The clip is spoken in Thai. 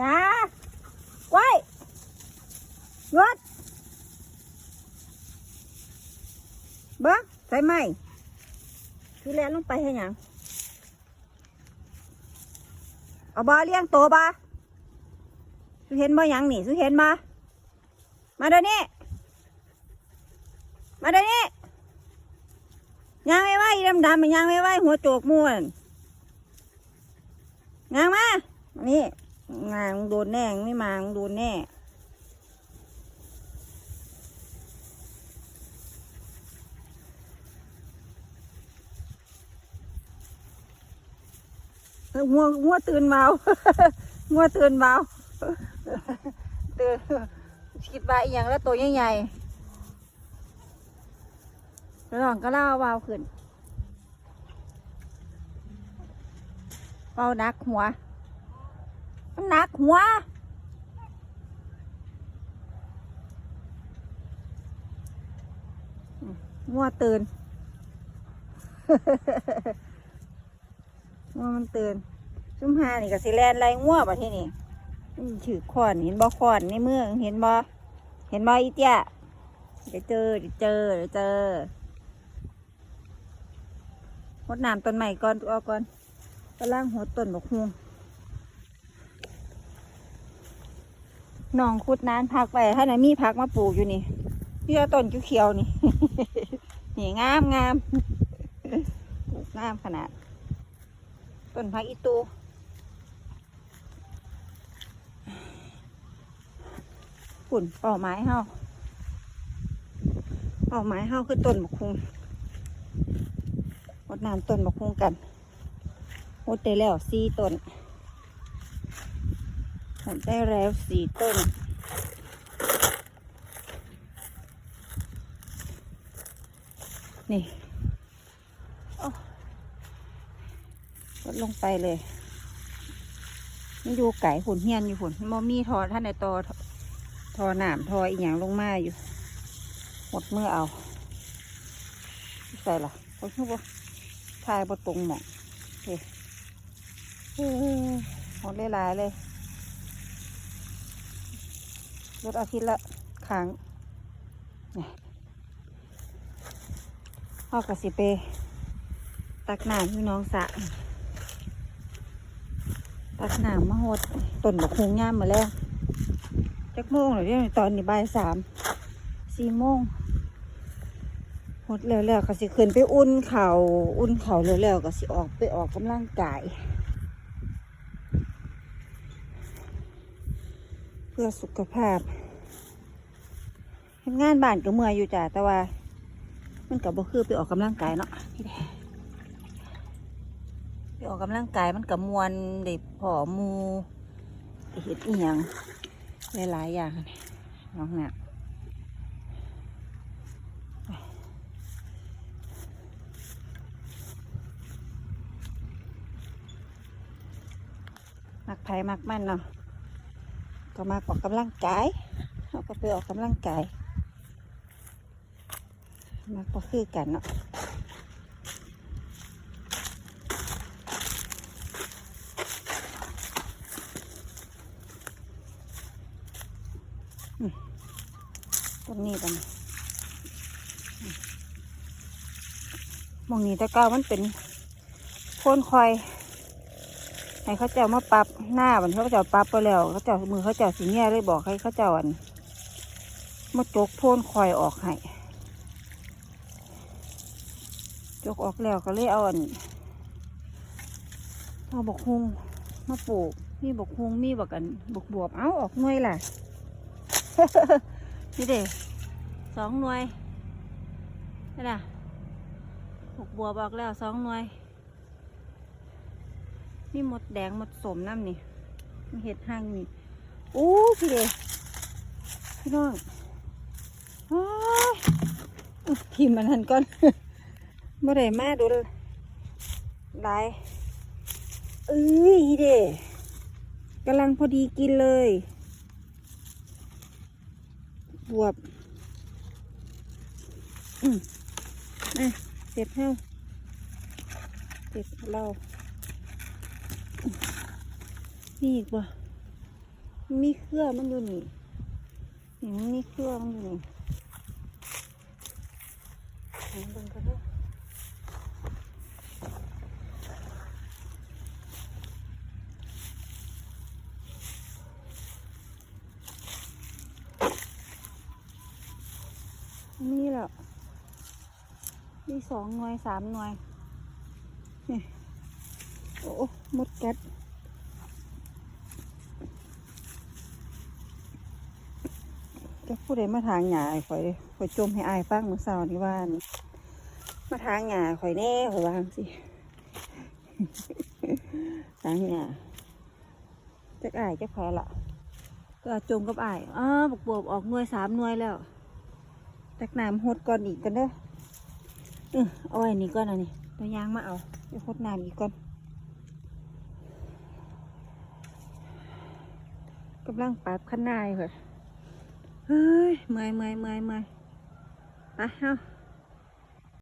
จ้าไว้หยุดเบิ้งใส่ไหมคือแลนลงไปให้หยังเอาบอเลี้ยงโตบาสุเห็นบ่ยังนี่สุเห็นมา มาเดี๋ยวนี้ มาเดี๋ยวนี้ยางไม่ไหวดำดำๆยางไม่ไหวหัวโจกม่วนยางมามานี่ งางโดนแน่ไม่มามึงโดนแน่เออหัวหัวตื่นเมาหัวตื่นเมาตื่นคิดว่าอหย่างแล้วตัวใหญ่ๆแล้วน้องก็เล่าวาวขึ้นเบานักหัว หนักหัว งัวตื่นงัวมันตื่นซุ่มหานี่ก็สิแลนไรงัวป่ะที่นี่ถือขอนเห็นบ่ขอนในเมืองเห็นบ่เห็นบ่อีเตี้ยเดี๋ยวเจอเดี๋ยวเจอเดี๋ยวเจอหดน้ำต้นใหม่ก่อนเอาก่อนกำลังหดต้นบกฮวง น้องคุดนานพักไปถ้าไหนมีพักมาปลูกอยู่นี่นี่อต้นเขียวๆนี่ นี่งามงามปลูกงามขนาด ต้นพักอีตูฝุ่นเป่าไม้เฮาเป่าไม้เฮาคือต้นบกฮวงรดน้ำต้นมะคุงกันรดได้แล้วสี่ต้น รดได้แล้วสี่ต้น นี่ลดลงไปเลยนี่ดูไก่หุ่นเฮียนอยู่หุ่นมอมีทอท่านในตอทอหนามทออีหยังลงมาอยู่ หมดเมื่อเอา ใส่ละเขาชื่อว่าทายบตรงหมองเฮ้ยหมดเลยหลายเลย รถอาทิตย์ละครั้งนี่เอากระสิเป ตักหน้ำพี่น้องสะ ตักหน้ำมาหดต้นบกฮุงย่ามมาแล้วจักโมงหรือเดี๋ยวตอนนี้บ่ายสามสี่โมงหดแล้วแล้วก็สิขึ้นไปอุ่นเขา่าอุ่นเข่าแล้วแล้วก็สิออกไปออกกำลังกาย พื่อสุขภาพเฮ็ดงานบ้านก็เมื่อยอยู่จ้ะแต่ว่า มันก็บบ่คือไปออกกำลังกายเนาะพี่แดไปออกกำลังกายมันก็มวนได้ผอหมูเห็ดอีหยังหลายๆอย่างน้องเนี่ยมักไผ่มักมันเนาะ ก็มาออกกำลังกายเราก็ไปออกกำลังกายมักก็คือกันเนาะต้นนี้กันมองนี้แต่เก้ามันเป็นโคนคอย ให้เขาเจ้ามาปรับหน้าบันเขาเจ้าปรับไปแล้ว เขาเจ้ามือเขาเจ้าสีเนี่ยเลยบอกให้เขาเจ้าอันมาจกโพนคอยออกให้จกออกแล้วก็เลยเอาอันเอาบกฮุงมาปลูกมีบกฮุงมีบกกันบกบวบเอาออกหน่วยล่ะนี่เด้สองหน่วยนี่ล่ะบกบวบออกแล้วสองหน่วย มีหมดแดงหมดสมน้ำนี่มีเห็ดห้างนี่อู้พี่เดพี่น้องโอ้ยอุ๊ยพิมพ์มันหันก่อนเมื่อไรมาดูลายเอ้ยพี่เดกำลังพอดีกินเลยบวบอืมอะเสร็จแล้วเสร็จเรา นี่อีกบ่มีเครือมันอยู่นี่นี่มันมีเครือมันอยู่นี่เอาเบิ่งกันเด้อนี่แหละมีสองหน่วยสามหน่วยนี่โอ้หมดแก๊ส จะพูดได้มาทางหยาให้ข่อยข่อยจมให้อายฟังเมื่อเช้านี่ว่านมาทางหยาข่อยแน่ข่อยวางสิทางหยาจักอายจักแพ้ละก็จมกับอายอ้าวกบวบออกหน่วยสามหน่วยแล้วตักน้ำหดก่อนอีกกันเด้อเออเอาไว้นี่ก่อนอันนี้ตัวยางมาเอาเดี๋ยวหดน้ำอีกก่อนกำลังปรับขั้นนายเหรอ เฮ้ยเมื่อยเมื่อยเมื่อยเมื่อยไปเฮา